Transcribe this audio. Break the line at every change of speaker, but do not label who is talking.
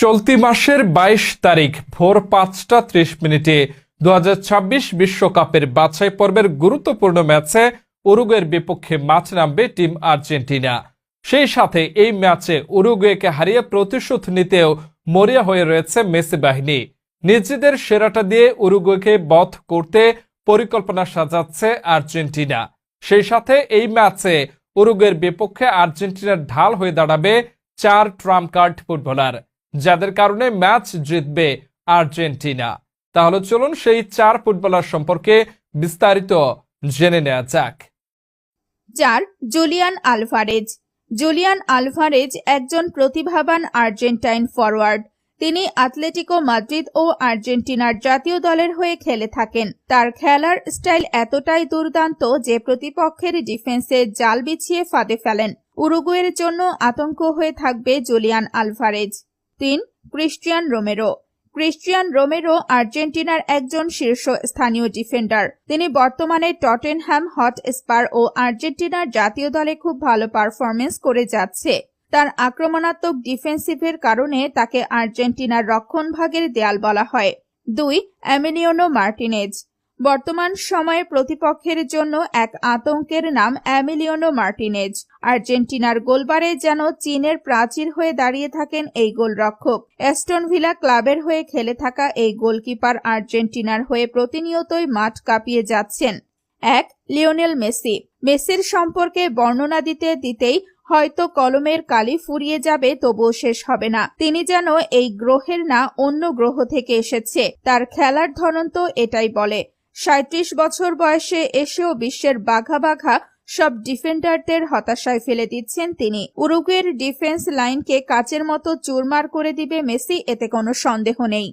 চলতি মাসের বাইশ তারিখ ভোর পাঁচটা ত্রিশ মিনিটে দু বিশ্বকাপের বাছাই পর্বের গুরুত্বপূর্ণ ম্যাচে উরুগুয়ের বিপক্ষে মাঠ নামবে টিম আর্জেন্টিনা। সেই সাথে এই ম্যাচে উরুগুয়েকে হারিয়ে প্রতিশোধ নিতেও মরিয়া হয়ে রয়েছে মেসি বাহিনী। নিজেদের সেরাটা দিয়ে উরুগুয়েকে বধ করতে পরিকল্পনা সাজাচ্ছে আর্জেন্টিনা। সেই সাথে এই ম্যাচে উরুগুয়ের বিপক্ষে আর্জেন্টিনার ঢাল হয়ে দাঁড়াবে চার ট্রাম্প কার্ড ফুটবলার। যাদের কারণে ম্যাচ জিতবে আর্জেন্টিনা। তাহলে চলুন সেই চার ফুটবলার সম্পর্কে বিস্তারিত জেনে নেওয়া যাক।
চার জুলিয়ান আলভারেজ। জুলিয়ান আলভারেজ একজন প্রতিভাবান আর্জেন্টাইন ফরওয়ার্ড তিনি আতলেটিকো মাদ্রিদ ও আর্জেন্টিনার জাতীয় দলের হয়ে খেলে থাকেন। তার খেলার স্টাইল এতটাই দুর্দান্ত যে প্রতিপক্ষের ডিফেন্সে জাল বিছিয়ে ফাঁদে ফেলেন। উরুগুয়ের জন্য আতঙ্ক হয়ে থাকবে জুলিয়ান আলভারেজ। তিন ক্রিস্টিয়ান রোমেরো। ক্রিস্টিয়ান রোমেরো আর্জেন্টিনার একজন শীর্ষ স্থানীয় ডিফেন্ডার। তিনি বর্তমানে টটেনহ্যাম হট স্পার ও আর্জেন্টিনার জাতীয় দলে খুব ভালো পারফরমেন্স করে যাচ্ছে। তার আক্রমণাত্মক ডিফেন্সিভের কারণে তাকে আর্জেন্টিনার রক্ষণভাগের দেয়াল বলা হয়। দুই অ্যামিলিওনো মার্টিনেজ। বর্তমান সময়ে প্রতিপক্ষের জন্য এক আতঙ্কের নাম অ্যামিলিয়নো মার্টিনেজ। আর্জেন্টিনার গোলবারে যেন চীনের প্রাচীর হয়ে দাঁড়িয়ে থাকেন এই গোলরক্ষক। অ্যাস্টন ভিলা ক্লাবের হয়ে খেলে থাকা এই গোলকিপার আর্জেন্টিনার হয়ে প্রতিনিয়তই মাঠ কাঁপিয়ে যাচ্ছেন এক লিওনেল মেসি। মেসির সম্পর্কে বর্ণনা দিতে দিতেই হয়তো কলমের কালি ফুরিয়ে যাবে, তবুও শেষ হবে না। তিনি যেন এই গ্রহের না অন্য গ্রহ থেকে এসেছে, তার খেলার ধরন তো এটাই বলে। সাঁত্রিশ বছর বয়সে এসেও বিশ্বের বাঘা বাঘা সব ডিফেন্ডারদের হতাশায় ফেলে দিচ্ছেন তিনি। উরুগুয়ের ডিফেন্স লাইনকে কাচের মতো চুরমার করে দিবে মেসি, এতে কোনো সন্দেহ নেই।